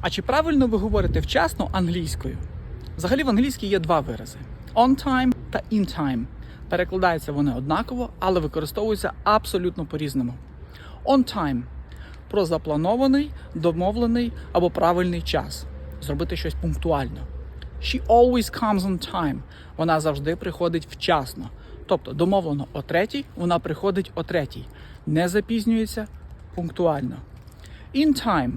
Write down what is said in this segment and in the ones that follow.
А чи правильно ви говорите вчасно англійською? Взагалі в англійській є два вирази: on time та in time. Перекладаються вони однаково, але використовуються абсолютно по-різному. On time про запланований, домовлений або правильний час. Зробити щось пунктуально. She always comes on time. Вона завжди приходить вчасно. Тобто домовлено о третій, вона приходить о третій. Не запізнюється пунктуально. In time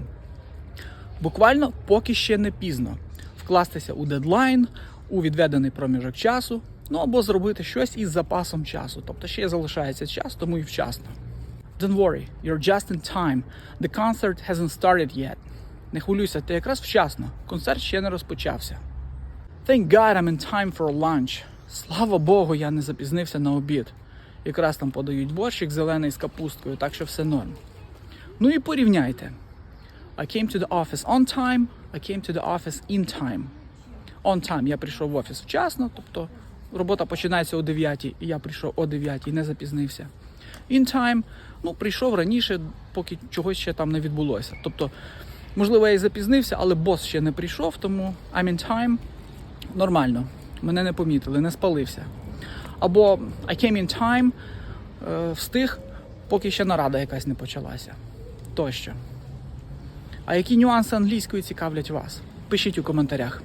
буквально поки ще не пізно вкластися у дедлайн, у відведений проміжок часу, ну або зробити щось із запасом часу. Тобто ще залишається час, тому і вчасно. Don't worry, you're just in time. The concert hasn't started yet. Не хвилюйся, ти якраз вчасно. Концерт ще не розпочався. Thank God I'm in time for lunch. Слава Богу, я не запізнився на обід. Якраз там подають борщик зелений з капусткою, так що все норм. Ну і порівняйте. I came to the office on time, I came to the office in time. On time я прийшов в офіс вчасно, тобто робота починається о 9, і я прийшов о 9, не запізнився. In time, ну, прийшов раніше, поки чогось ще там не відбулося. Тобто, можливо, я і запізнився, але бос ще не прийшов, тому I'm in time. Нормально. Мене не помітили, не спалився. Або I came in time, е, встиг, поки ще нарада якась не почалася. Тощо. А які нюанси англійської цікавлять вас? Пишіть у коментарях.